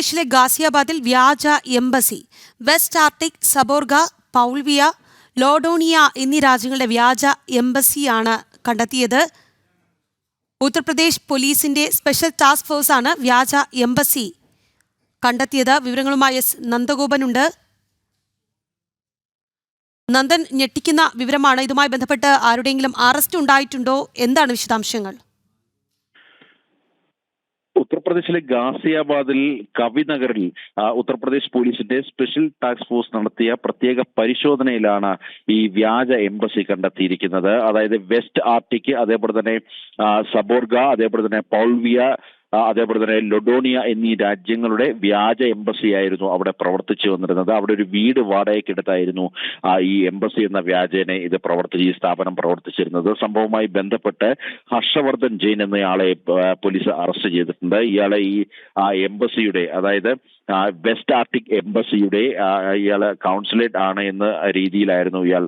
ഉത്തർപ്രദേശിലെ ഗാസിയാബാദിൽ വ്യാജ embassy West Arctic Seborga Poulvia Lodonia എന്നീ രാജ്യങ്ങളുടെ വ്യാജ എംബസിയാണ് കണ്ടെത്തിയത്. ഉത്തർപ്രദേശ് പോലീസിന്റെ സ്പെഷ്യൽ ടാസ്ക് ഫോഴ്സാണ് വ്യാജ എംബസി കണ്ടെത്തിയത്. വിവരങ്ങളുമായി എസ് നന്ദഗോപനുണ്ട്. നന്ദൻ ഞെട്ടിക്കുന്ന വിവരമാണ്. ഇതുമായി ബന്ധപ്പെട്ട് ആരുടെയെങ്കിലും അറസ്റ്റ് ഉണ്ടായിട്ടുണ്ടോ? എന്താണ് വിശദാംശങ്ങൾ? ഉത്തർപ്രദേശിലെ ഗാസിയാബാദിൽ കവിനഗറിൽ നഗറിൽ ഉത്തർപ്രദേശ് പോലീസിന്റെ സ്പെഷ്യൽ ടാസ്ക് ഫോഴ്സ് നടത്തിയ പ്രത്യേക പരിശോധനയിലാണ് ഈ വ്യാജ എംബസി കണ്ടെത്തിയിരിക്കുന്നത്. അതായത് വെസ്റ്റ് ആർട്ടിക് അതേപോലെ തന്നെ സബോർഗ അതേപോലെ തന്നെ പൗൾവിയ അതേപോലെ തന്നെ ലൊഡോണിയ എന്നീ രാജ്യങ്ങളുടെ വ്യാജ എംബസി ആയിരുന്നു അവിടെ പ്രവർത്തിച്ചു വന്നിരുന്നത്. അവിടെ ഒരു വീട് വാടകയ്ക്കെടുത്തായിരുന്നു ഈ എംബസി എന്ന വ്യാജേനെ ഇത് പ്രവർത്തിച്ച് ഈ സ്ഥാപനം പ്രവർത്തിച്ചിരുന്നത്. സംഭവവുമായി ബന്ധപ്പെട്ട് ഹർഷവർദ്ധൻ ജെയിൻ എന്നയാളെ പോലീസ് അറസ്റ്റ് ചെയ്തിട്ടുണ്ട്. ഇയാളെ ഈ എംബസിയുടെ അതായത് വെസ്റ്റ് ആർട്ടിക് എംബസിയുടെ ഇയാൾ കൗൺസിലേറ്റ് ആണ് എന്ന രീതിയിലായിരുന്നു ഇയാൾ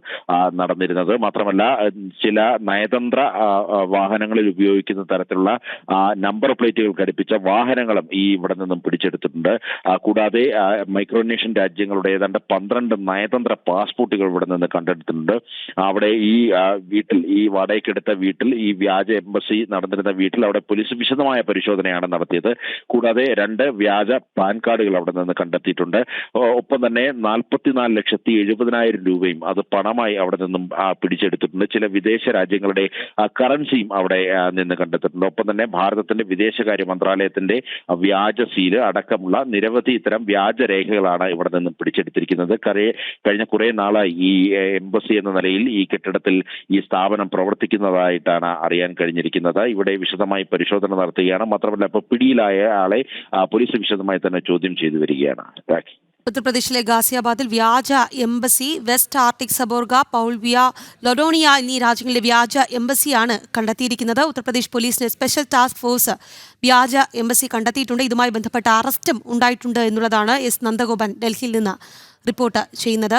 നടന്നിരുന്നത്. മാത്രമല്ല ചില നയതന്ത്ര വാഹനങ്ങളിൽ ഉപയോഗിക്കുന്ന തരത്തിലുള്ള നമ്പർ പ്ലേറ്റുകൾ ഘടിപ്പിച്ച വാഹനങ്ങളും ഈ ഇവിടെ നിന്നും പിടിച്ചെടുത്തിട്ടുണ്ട്. കൂടാതെ മൈക്രോനേഷ്യൻ രാജ്യങ്ങളുടെ ഏതാണ്ട് പന്ത്രണ്ട് നയതന്ത്ര പാസ്പോർട്ടുകൾ ഇവിടെ നിന്ന് കണ്ടെടുത്തിട്ടുണ്ട്. അവിടെ ഈ വീട്ടിൽ ഈ വാടകയ്ക്കെടുത്ത വീട്ടിൽ ഈ വ്യാജ എംബസി നടന്നിരുന്ന വീട്ടിൽ അവിടെ പോലീസ് വിശദമായ പരിശോധനയാണ് നടത്തിയത്. കൂടാതെ രണ്ട് വ്യാജ പാൻ കാർഡുകൾ അവിടെ നിന്ന് കണ്ടെത്തിയിട്ടുണ്ട്. ഒപ്പം തന്നെ നാൽപ്പത്തിനാല് ലക്ഷത്തി എഴുപതിനായിരം രൂപയും അത് പണമായി അവിടെ നിന്നും പിടിച്ചെടുത്തിട്ടുണ്ട്. ചില വിദേശ രാജ്യങ്ങളുടെ കറൻസിയും അവിടെ നിന്ന് കണ്ടെത്തിയിട്ടുണ്ട്. ഒപ്പം തന്നെ ഭാരതത്തിന്റെ വിദേശകാര്യ മന്ത്രാലയത്തിന്റെ വ്യാജ സീൽ അടക്കമുള്ള നിരവധി ഇത്തരം വ്യാജ രേഖകളാണ് ഇവിടെ നിന്നും പിടിച്ചെടുത്തിരിക്കുന്നത്. കഴിഞ്ഞ കുറെ നാളായി ഈ എംബസി എന്ന നിലയിൽ ഈ കെട്ടിടത്തിൽ ഈ സ്ഥാപനം പ്രവർത്തിക്കുന്നതായിട്ടാണ് അറിയാൻ കഴിഞ്ഞിരിക്കുന്നത്. ഇവിടെ വിശദമായി പരിശോധന നടത്തുകയാണ്. മാത്രമല്ല ഇപ്പോൾ പിടിയിലായ ആളെ പോലീസ് വിശദമായി തന്നെ ചോദ്യം ചെയ്തു വരികയാണ്. ഉത്തർപ്രദേശിലെ ഗാസിയാബാദിൽ വ്യാജ embassy West Arctic Seborga Poulvia Lodonia എന്നീ രാജ്യങ്ങളിലെ വ്യാജ എംബസിയാണ് കണ്ടെത്തിയിരിക്കുന്നത്. ഉത്തർപ്രദേശ് പോലീസിന്റെ സ്പെഷ്യൽ ടാസ്ക് ഫോഴ്സ് വ്യാജ എംബസി കണ്ടെത്തിയിട്ടുണ്ട്. ഇതുമായി ബന്ധപ്പെട്ട അറസ്റ്റും ഉണ്ടായിട്ടുണ്ട് എന്നുള്ളതാണ് എസ്. നന്ദഗോപൻ ഡൽഹിയിൽ നിന്ന് റിപ്പോർട്ട് ചെയ്യുന്നത്.